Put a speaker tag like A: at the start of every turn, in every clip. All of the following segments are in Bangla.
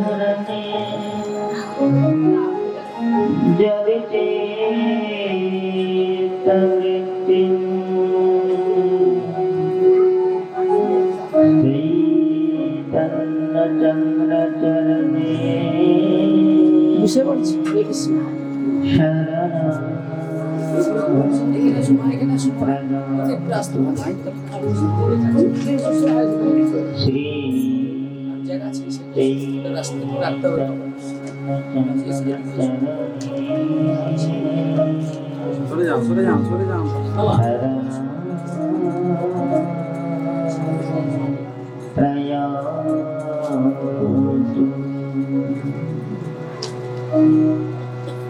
A: বিহরতে যদি চন্দ্রচরণে
B: বুঝতে পারছি। হরে কৃষ্ণ
A: শরণ
B: সেটা রাস্তা রাখতে হবে
C: সরে যাও সরে যাও সরে যাও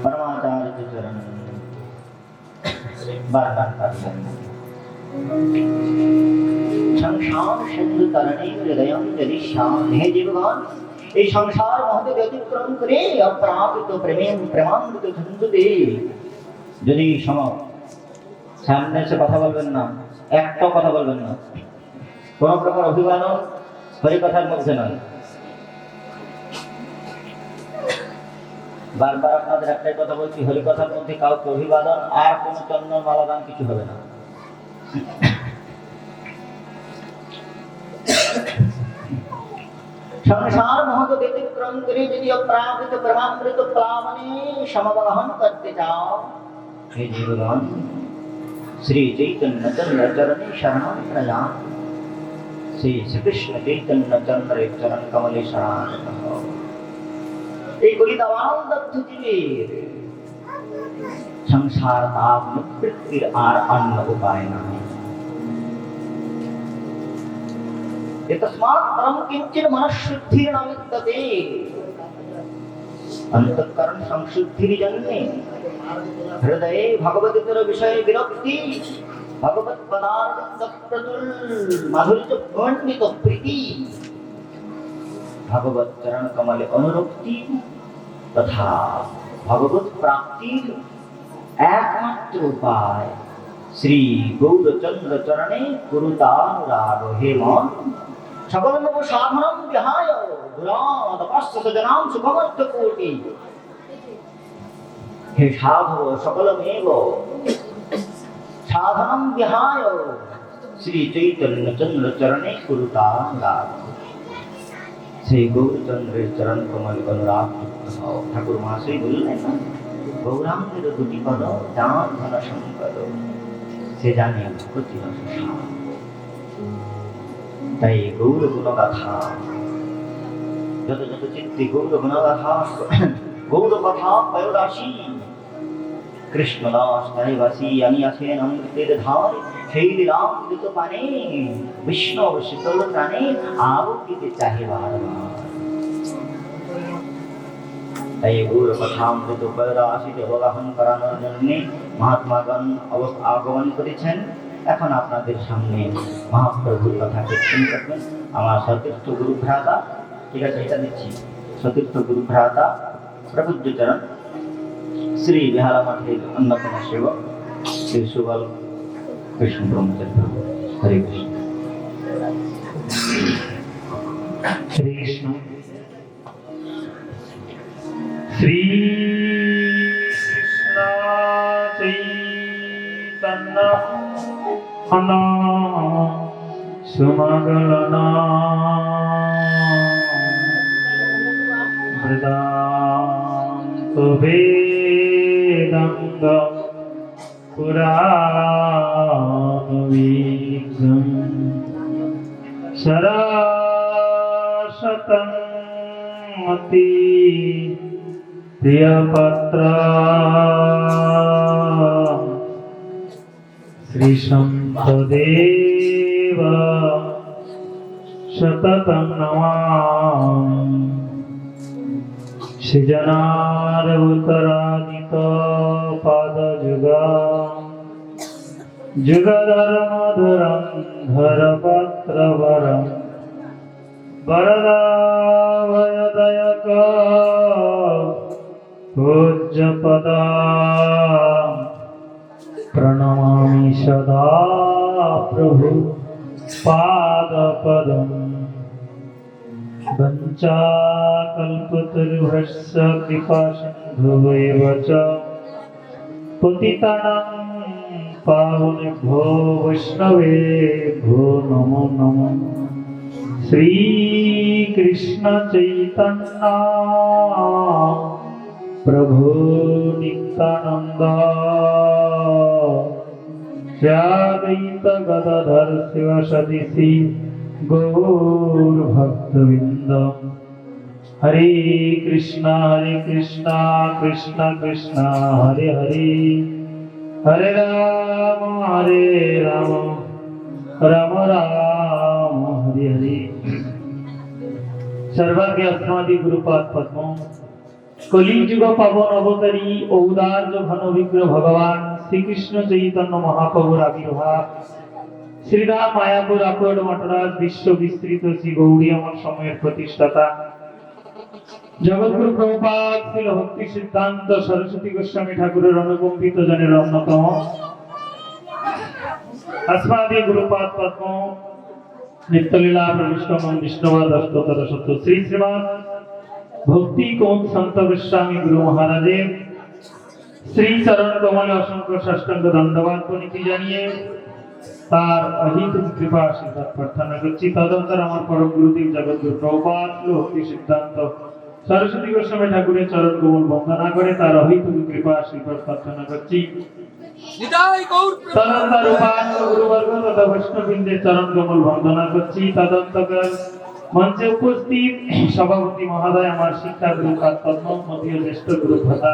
A: परमाचार्य के चरण बार बार कर সংসার সিন্ধু তরণী হৃদয়ম যদি শ্যাম হে জীবগণ এই সংসার মহতে ব্যতিক্রম করে অপ্রাকৃত প্রেমেন প্রেমান্বিত সিন্ধুতে যদি সম সামনে এসে কথা বলবেন না, একটাও কথা বলবেন না। কোন প্রকার অভিমানও হরিকথার মধ্যে নয়। বারবার আপনাদের একটাই কথা বলছি, হরিকথার মধ্যে কাউকে অভিবাদন আর কোন চন্দন মালাদান কিছু হবে না। সংসার মহৎ ব্যতিক্রম করে যদি অপ্রাকৃত ব্রহ্মামৃত প্লাবনে সমবহন করতে চাও হে জীবগণ শ্রী চৈতন্য চন্দ্র চরণে শরণ প্রয়াণ শ্রী শ্রীকৃষ্ণ চৈতন্য চন্দ্রের চরণ কমলে শরণাগত হও। এই কলিতাবাল দগ্ধ জীবের সংসার তাপ নিবৃত্তির আর অন্য উপায় নাই হৃদয়ে ভগবতীতর বিষয়ে বিরক্তি ভগবত মাধুর্য প্রীতি ভগবত চরণ কমলে অনুরক্তি তথা ভগবত প্রাপ্তির একমাত্র উপায় শ্রী গৌরচন্দ্র চরণে গুরুতানুরাগ হে মন সকল নব সাধনম বিহায় দুরাদ পাশ্চাত জনাম সুখমর্থ কোটি হে সাধু, সকলমেব সাধনম বিহায়। শ্রী চৈতন্য চন্দ্র চরণে গুরুতানুরাগ সেই গৌরচন্দ্রের চরণ কমল অনুরাগ। ঠাকুর মহাশয় বললেন, গৌরাঙ্গের দুটি সম্পদ সে জানে প্রতি তাই গৌর গুণগাথা যত যত চিত্তে গৌর গুণগাথা গৌর কথা পয়োদাসী কৃষ্ণদাস তাইবাসী আমি আছেন অমৃতের ধার সেই লীলাম দ্রুত পানে বিষ্ণু শীতল প্রাণে আবুকিতে চাহে বারবার তাই গৌর কথামৃত পয়রাশিতে অবগাহন করানোর জন্য মহাত্মাগণ অবস্থা আগমন করেছেন এখন আপনাদের সামনে মহাপ্রভুর কথা কীর্তন করবেন আমার সতীর্থ গুরু ভ্রাতা, ঠিক আছে, এটা দিচ্ছি। সতীর্থ গুরু ভ্রাতা প্রবুদ্ধচরণ শ্রী বিহারা মঠের অন্যতম সেবক, শ্রী সুবল কৃষ্ণ ব্রহ্মচার্য হরে কৃষ্ণ। হরে কৃষ্ণ।
D: মন সুমগলনা মৃদান্ত বেদঙ্গ পুরাণবিগ্রম সরাশতং सदेव सततं नमामि सृजनारवतराजितपादयुगा जुगधरमधुरं धरपत्रवरं वरदावयदयक पूज्यपदा प्रणमामि सदा प्रभु पादपदम् वञ्चाकल्पतरुभ्यश्च कृपासिन्धुवैव च पतितानां पावनेभ्यो वैष्णवेभ्यो नमो नमो श्रीकृष्णचैतन्या प्रभो नित्यानन्द श्यादयित गदाधर शिवसदिशि गौरभक्तवृन्द हरे कृष्णा हरे कृष्णा कृष्ण कृष्ण हरे हरे हरे राम हरे राम राम राम हरे हरे सर्वज्ञ अस्मादि गुरुपाद पद्म কলিযুগ পাবন অবতারী ঔদার্য ঘন বিগ্রহ ভগবান শ্রীকৃষ্ণ চৈতন্য মহাপ্রভুর আবির্ভাব শ্রীরাম মায়াপুর আকর মঠরাজ বিশ্ব বিস্তৃত শ্রী গৌরী আমার সময়ের প্রতিষ্ঠাতা জগৎগুরু প্রভুপাদ ছিল ভক্তি সিদ্ধান্ত সরস্বতী গোস্বামী ঠাকুরের অনুকম্পিত জনের অন্যতম अस्मादि गुरुपाद पद्म नित्यलीला प्रविष्टम विष्णुवाद अष्टोत्तर सत्य श्री श्रीमान ভক্তি কোন সন্ত গোস্বামী গুরু মহারাজের শ্রী চরণ কমলে অসংখ্য ষষ্ঠাঙ্গ দণ্ডবাদ প্রণীতি জানিয়ে তার অহিত কৃপা আশীর্বাদ প্রার্থনা করছি। তদন্তর আমার পরম গুরুদেব জগৎগুরু প্রভুপাদ ভক্তি সিদ্ধান্ত সরস্বতী গোস্বামী ঠাকুরের চরণ কমল বন্দনা করে তার অহিত কৃপা আশীর্বাদ প্রার্থনা করছি। তদন্তর উপাস্য গুরুবর্গ তথা বৈষ্ণববৃন্দের চরণ কমল বন্দনা করছি। তদন্তকার মঞ্চে উপস্থিত সভাপতি মহোদয় আমার শিক্ষা গুরু পদ্ম মতীয় জ্যেষ্ঠ গুরু ভ্রাতা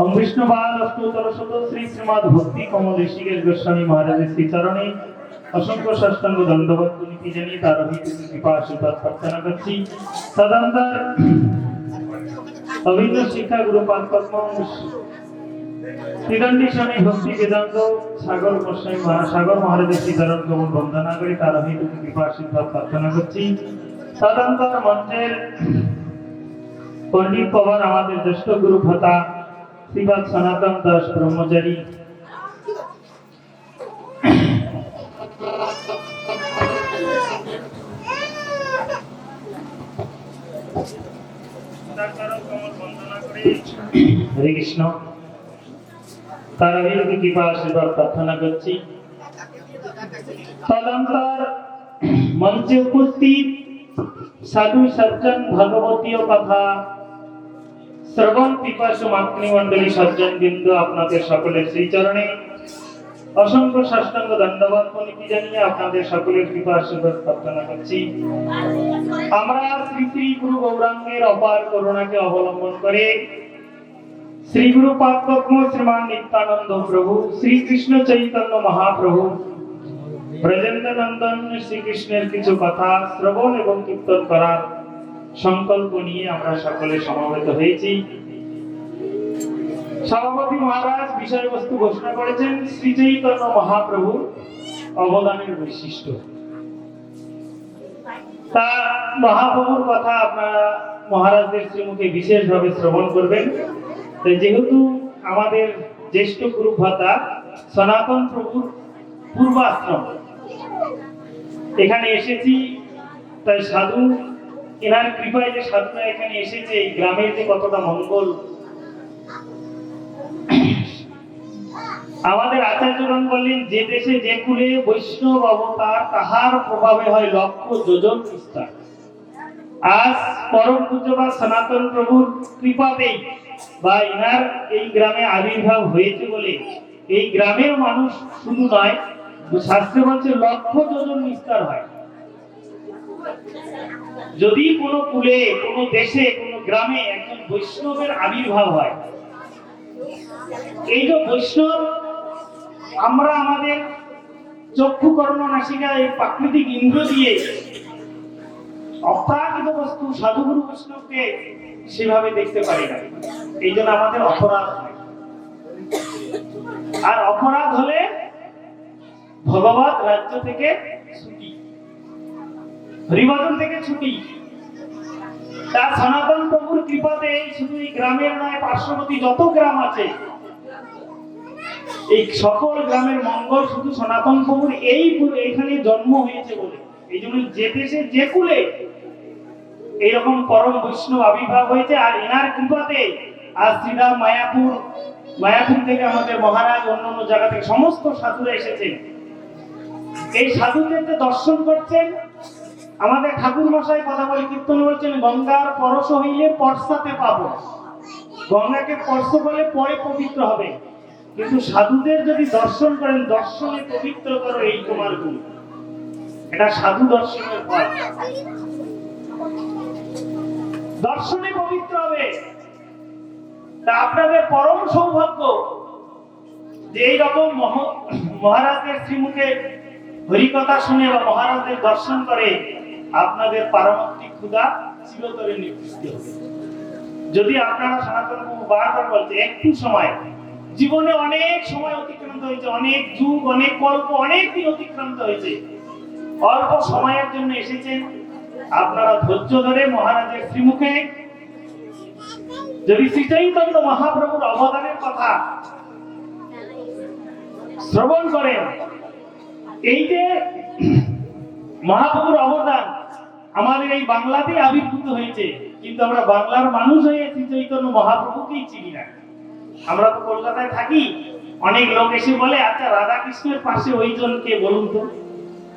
D: ওম বিষ্ণুবাদ অষ্টোত্তর শত শ্রী শ্রীমদ ভক্তি কমল ঋষিকেশ গোস্বামী মহারাজের শ্রীচরণে অসংখ্য ষষ্ঠাঙ্গ দণ্ডবত নীতি জানিয়ে তার অভিজ্ঞ কৃপা আশীর্বাদ প্রার্থনা করছি। তদন্তর অভিন্ন শিক্ষা গুরু পাদ পদ্ম শ্রীদণ্ডী স্বামী ভক্তি বেদান্ত সাগর গোস্বামী সাগর মহারাজের শ্রীচরণ কমল বন্দনা করে তার অভিযোগ কৃপা আশীর্বাদ প্রার্থনা করছি। তদন্তর মঞ্চের পণ্ডিত পবন আমাদের জ্যেষ্ঠ গুরু ভ্রাতা শ্রীপাদ সনাতন দাস ব্রহ্মচারী। হরে কৃষ্ণ। তার অভিযোগ কৃপা আশীর্বাদ প্রার্থনা করছি। তদন্তর মঞ্চে উপস্থিত সাধু সজ্জন ভগবতীয় কথা শ্রবণ পিপাসু মাতৃমণ্ডলী সজ্জন বিন্দু, আপনাদের সকলের শ্রীচরণে। অসংখ্য সাষ্টাঙ্গ দণ্ডবাদ প্রণীতি জানিয়ে আপনাদের সকলের কৃপা আশীর্বাদ প্রার্থনা করছি। আমরা শ্রী গুরু গৌরাঙ্গের অপার করুণাকে অবলম্বন করে শ্রী গুরু পাদপদ্ম শ্রীমান নিত্যানন্দ প্রভু শ্রীকৃষ্ণ চৈতন্য মহাপ্রভু ব্রজেন্দ্র নন্দন শ্রীকৃষ্ণের কিছু কথা শ্রবণ এবং কীর্তন করার সংকল্প নিয়ে আমরা সকলে সমবেত হয়েছি। সভাপতি মহারাজ বিষয়বস্তু ঘোষণা করেছেন, শ্রী চৈতন্য মহাপ্রভু অবদানের বৈশিষ্ট্য। তা মহাপ্রভুর কথা আপনারা মহারাজদের শ্রীমুখে বিশেষভাবে শ্রবণ করবেন। যেহেতু আমাদের জ্যেষ্ঠ গুরু ভাতা সনাতন প্রভুর পূর্বাশ্রম, এখানে এসেছি, তাই সাধু এনার কৃপায় যে সাধুরা এখানে এসেছে, এই গ্রামের যে কতটা মঙ্গল। আমাদের আচার্যগণ বললেন, যে দেশে যে কুলে বৈষ্ণব অবতার, তাহার প্রভাবে হয় লক্ষ যোজন বিস্তার। আজ পরম পূজ্যবাদ সনাতন প্রভুর কৃপাতেই বা ইনার এই গ্রামে আবির্ভাব হয়েছে বলে। এই গ্রামের মানুষ শুধু নয়, শাস্ত্রে বলছে লক্ষ যোজন বিস্তার হয়। যদি কোনো কুলে, কোনো দেশে, কোনো গ্রামে একজন বৈষ্ণবের আবির্ভাব হয়, এই যে বৈষ্ণব, আমরা আমাদের চক্ষু কর্ণ নাসিকা এই প্রাকৃতিক ইন্দ্র দিয়ে অপ্রাকৃত বস্তু সাধুগুরু বৈষ্ণবকে সেভাবে দেখতে পারি না। এই জন্য আমাদের অপরাধ আর অপরাধ হলে ভগবত রাজ্য থেকে ছুটি হরিভজন থেকে ছুটি। তার সনাতন প্রভুর কৃপাতে শুধু এই গ্রামের নয় পার্শ্ববর্তী যত গ্রাম আছে, এই সকল গ্রামের মঙ্গল শুধু সনাতন প্রভুর এই এখানে জন্ম হয়েছে বলে। এই জন্য যে দেশে যে কুলে এইরকম পরম বৈষ্ণব আবির্ভাব হয়েছে, আর এনার কৃপাতে আজ শ্রীরাম মায়াপুর মায়াপুর থেকে আমাদের মহারাজ অন্য অন্য জায়গা থেকে সমস্ত সাধুরা এসেছেন। এই সাধুদেরকে দর্শন করছেন আমাদের ঠাকুর মশাই কথা বলে কীর্তন বলছেন, গঙ্গার পরশ হইলে পর্সাতে পাবো। গঙ্গাকে স্পর্শ করলে পরে পবিত্র হবে। কিন্তু সাধুদের যদি দর্শন করেন, দর্শনে পবিত্র করো এই তোমার গুণ। এটা সাধু দর্শনের ফল দর্শনে পবিত্র হবে। তা আপনাদের পরম সৌভাগ্য যে এইরকম মহ- মহারাজের শ্রীমুখে হরিকথা শুনে বা মহারাজের দর্শন করে আপনাদের পারমাত্মিক ক্ষুধা চিরতরে নিবৃত্তি হবে। যদি আপনারা সনাতন বারবার বলছে একটু সময়। জীবনে অনেক সময় অতিক্রান্ত হয়েছে, অনেক যুগ, অনেক কল্প অনেক দিন অতিক্রান্ত হয়েছে। অল্প সময়ের জন্য এসেছেন। আপনারা ধৈর্য ধরে মহারাজের শ্রীমুখে। যদি শ্রী চৈতন্য মহাপ্রভুর অবদানের কথা শ্রবণ করেন এই যে মহাপ্রভুর অবদান আমাদের এই বাংলাতেই আবির্ভূত হয়েছে, কিন্তু আমরা বাংলার মানুষ হয়ে শ্রী চৈতন্য মহাপ্রভুকেই চিনি না। আমরা তো কলকাতায় থাকি, অনেক লোক এসে বলে আচ্ছা রাধা কৃষ্ণের পাশে ওই জনকে বলুন তো।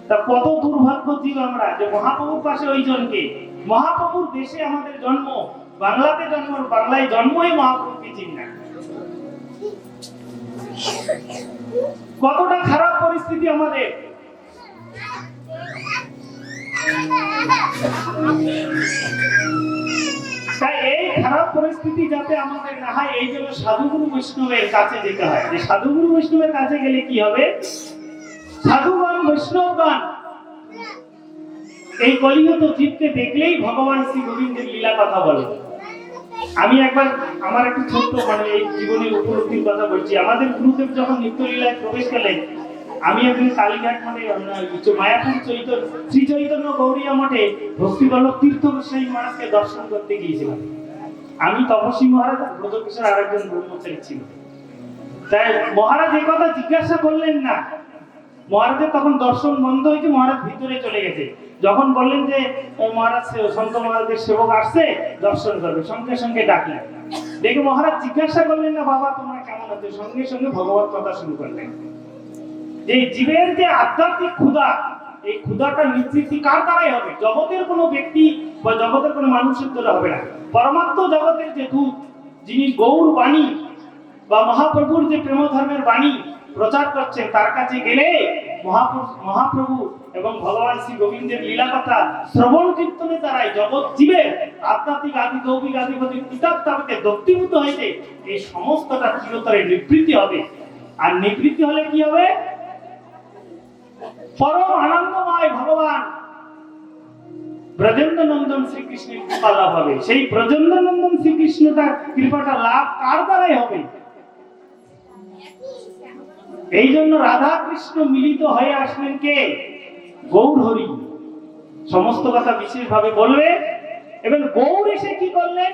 D: তা কত দুর্ভাগ্য জীব আমরা যে মহাপ্রভুর পাশে ওই জনকে মহাপ্রভুর দেশে আমাদের জন্ম, বাংলাতে জন্ম, বাংলায় জন্মই মহাপ্রভুকে চিনি না। কতটা খারাপ পরিস্থিতি আমাদের। তাই এই খারাপ পরিস্থিতি যাতে আমাদের না হয়, এই জন্য সাধুগুরু বৈষ্ণবের কাছে যেতে হয়। যে সাধুগুরু বৈষ্ণবের কাছে গেলে কি হবে? সাধুগণ, বৈষ্ণবগণ, এই কলিগত জীবকে দেখলেই ভগবান শ্রী গোবিন্দের লীলা কথা বলে। আমি একবার আমার একটু ছোট্ট মানে এই জীবনের উপলব্ধির কথা বলছি। আমাদের গুরুদেব যখন নিত্যলীলায় প্রবেশ করলেন আমি একদিন কালীঘাট মানে মায়াপুর চৈতন্য শ্রী চৈতন্য গৌরিয়া মঠে ভক্তিবল্লভ তীর্থ গোস্বামী মহারাজকে দর্শন করতে গিয়েছিলাম। আমি তপস্বী মহারাজ আর ব্রজকিশোর আরেকজন ব্রহ্মচারী ছিল তাই মহারাজ এ কথা জিজ্ঞাসা করলেন না। মহারাজের তখন দর্শন বন্ধ হয়েছে, মহারাজ ভিতরে চলে গেছে। যখন বললেন যে মহারাজ সন্ত মহারাজের সেবক আসছে, দর্শন করবে। সঙ্গে সঙ্গে ডাকলেন। দেখে মহারাজ জিজ্ঞাসা করলেন না, বাবা, তোমরা কেমন আছো? সঙ্গে সঙ্গে ভগবত কথা শুরু করলেন। যে জীবের যে আধ্যাত্মিক ক্ষুধা, এই ক্ষুধাটা নিবৃত্তি কার দ্বারাই হবে? জগতের কোনো ব্যক্তি বা জগতের কোনো মানুষের দ্বারা হবে না। পরমাত্ম জগতের যে দূত, যিনি গৌর বাণী বা মহাপ্রভুর যে প্রেম ধর্মের বাণী প্রচার করছেন, তার কাছে গেলে মহাপ্রভু এবং ভগবান শ্রী গোবিন্দের লীলা কথা শ্রবণ কীর্তনের দ্বারাই জগৎ জীবের আধ্যাত্মিক আদি দৌবিক আদিপতি কিতাব তাবকে দক্তিভূত হয়েছে এই সমস্তটা চিরতরে নিবৃত্তি হবে। আর নিবৃত্তি হলে কি হবে? পরম আনন্দময় ভগবান ব্রজেন্দ্র নন্দন শ্রীকৃষ্ণের কৃপা লাভ হবে। সেই ব্রজেন্দ্র নন্দন শ্রীকৃষ্ণটা কৃপাটা লাভ কার দ্বারাই হবে? এই জন্য রাধা কৃষ্ণ মিলিত হয়ে আসলেন কে? গৌর হরি সমস্ত কথা বিশেষভাবে বলবে। এবং গৌর এসে কি করলেন?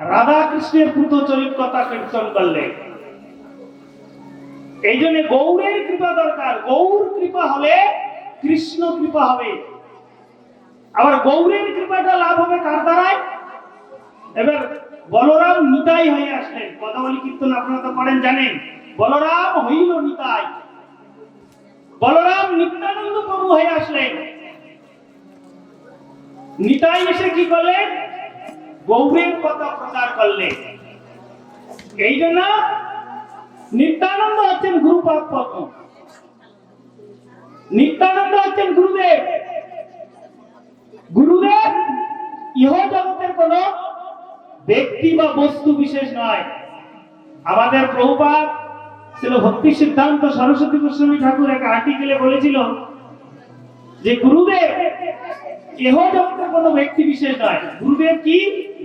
D: রাধা কৃষ্ণের পুত চরিত কথা কীর্তন করলেন। এই জন্য গৌরের কৃপা দরকার। গৌর কৃপা হলে কৃষ্ণ কৃপা হবে। আবার গৌরের কৃপাটা লাভ হবে কার দ্বারায়? এবার বলরাম নিতাই হয়ে আসলেন। পদাবলী কীর্তন আপনারা তো করেন, জানেন। বলরাম হইল নিতাই। বলরাম নিত্যানন্দ প্রভু হয়ে আসলেন। নিতাই এসে কি করলেন? গৌরের কথা প্রচার করলেন। এই জন্য নিত্যানন্দ হচ্ছেন পদ্ম নিত্যানন্দ হচ্ছেন গুরুদেব। গুরুদেব, ইহ জগতের কোন ব্যক্তি বা বস্তু বিশেষ নয়। আমাদের প্রভুপাদ ছিল ভক্তি সিদ্ধান্ত সরস্বতী গোস্বামী ঠাকুর এক আর্টিকেলে বলেছিল যে গুরুদেব কেহ জগতের কোনো ব্যক্তি বিশেষ নয়। গুরুদেব কি?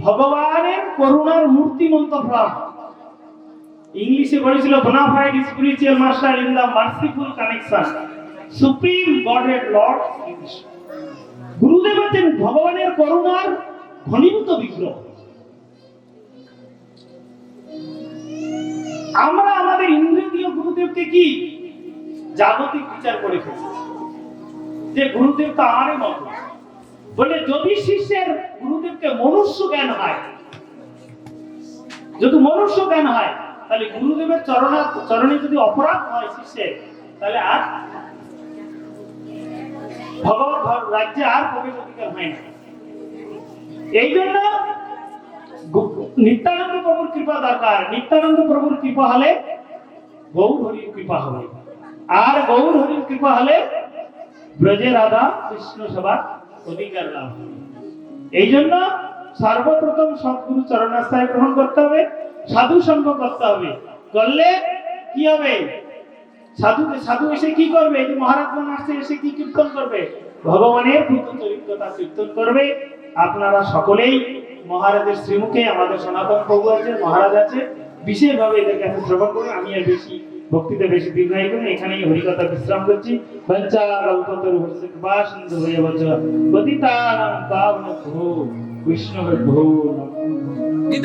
D: ভগবানের করুণার মূর্তিমন্ত ফ্রম ইংলিশে বলেছিল bonafide spiritual master in the merciful connection supreme গডের lord Gurudev হচ্ছেন ভগবানের করুণার ঘনীভূত বিগ্রহ। আমরা আমাদের ইন্দ্রিয় গুরুদেবকে কি? জাগতিক বিচার করে ফেলছি। যে গুরুদেব তো আমারই মতো। বলে, যদি শিষ্যের গুরুদেবকে মনুষ্য জ্ঞান হয়, যদি মনুষ্য জ্ঞান হয় তাহলে গুরুদেবের চরণা চরণে যদি অপরাধ হয় শিষ্যে, তাহলে আর ভগবত রাজ্যে আর প্রবেশ অধিকার হয় না। এই জন্য নিত্যানন্দ প্রভুর কৃপা দরকার। নিত্যানন্দ প্রভুর কৃপা হলে গৌর হরির কৃপা হবে। আর গৌর হরির কৃপা হলে ব্রজে রাধা কৃষ্ণ সবার অধিকার লাভ। এই জন্য সর্বপ্রথম সদ্গুরু চরণাশ্রয় গ্রহণ করতে হবে, সাধু সঙ্গ করতে হবে। করলে কি হবে? সাধু সাধু এসে কি করবে? যে মহারাজগণ আসছে, এসে কি কীর্তন করবে? ভগবানের ভূত চরিত্রতা কীর্তন করবে। আপনারা সকলেই মহারাজের শ্রীমুখে আমাদের সনাতন প্রভু আছে মহারাজ আছে বিশেষভাবে এদের কাছে শ্রবণ করুন। আমি আর বেশি ভক্তিতে বেশি দীর্ঘায়িত না এখানেই হরিকথা বিশ্রাম করছি। বঞ্চা কল্পতরু হস্তে কৃপা সিন্ধু হয়ে বচ পতিতানাং পাবন ভো কৃষ্ণ